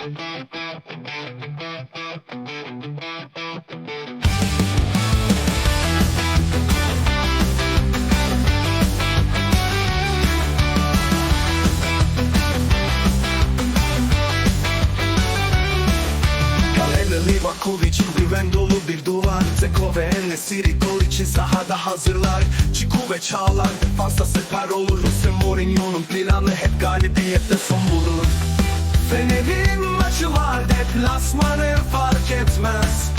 Kaleli Livakovic güven dolu bir duvar. Zeko ve Enesiri gol için hazırlar. Çiku ve Çağlar defansa sefer olur. Jose Mourinho'nun planı hep galibiyette son bulur Fener'in maçı var deplasmanı fark etmez.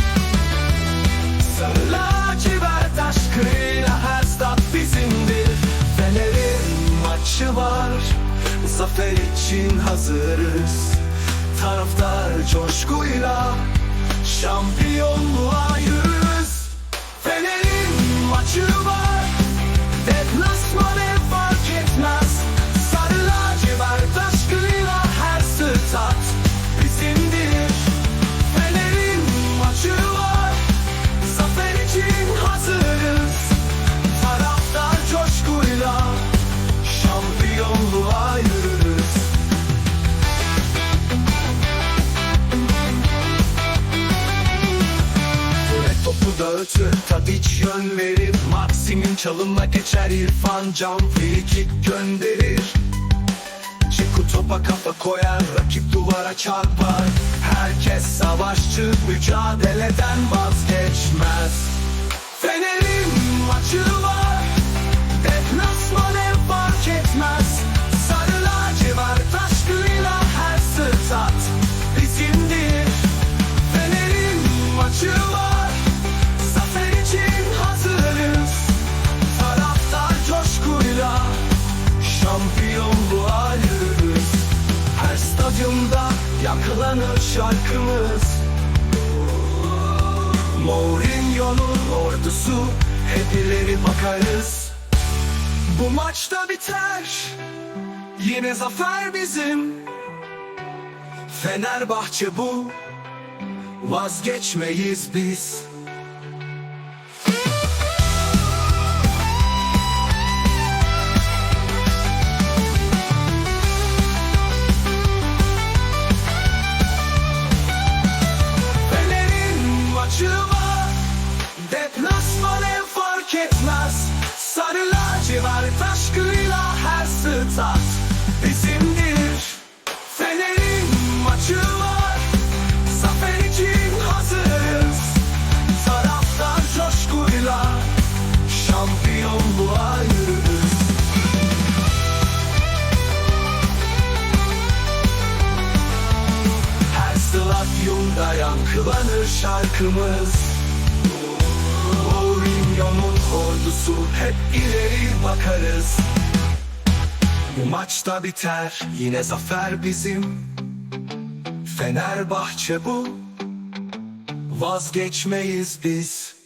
Sarı lacivert aşkıyla her stat bizimdir. Fener'in maçı var Zafer için hazırız. Taraftar coşkuyla Şampiyonluğa yürürüz dağıtır Tadiç yön verir. Maksim'in çalımla geçer İrfan Can. Frikik gönderir. Çiku topa kafa koyar. Rakip duvara çarpar. Herkes savaşçı. Mücadeleden vazgeçmez. Fener'in yakılanır şarkımız. Mourinho'nun ordusu Hep ileri bakarız. Bu maçta biter Yine zafer bizim. Fenerbahçe bu Vazgeçmeyiz biz yankılanır şarkımız. Mourinho'nun ordusu hep ileri bakarız. Bu maçta biter yine zafer bizim. Fenerbahçe bu. Vazgeçmeyiz biz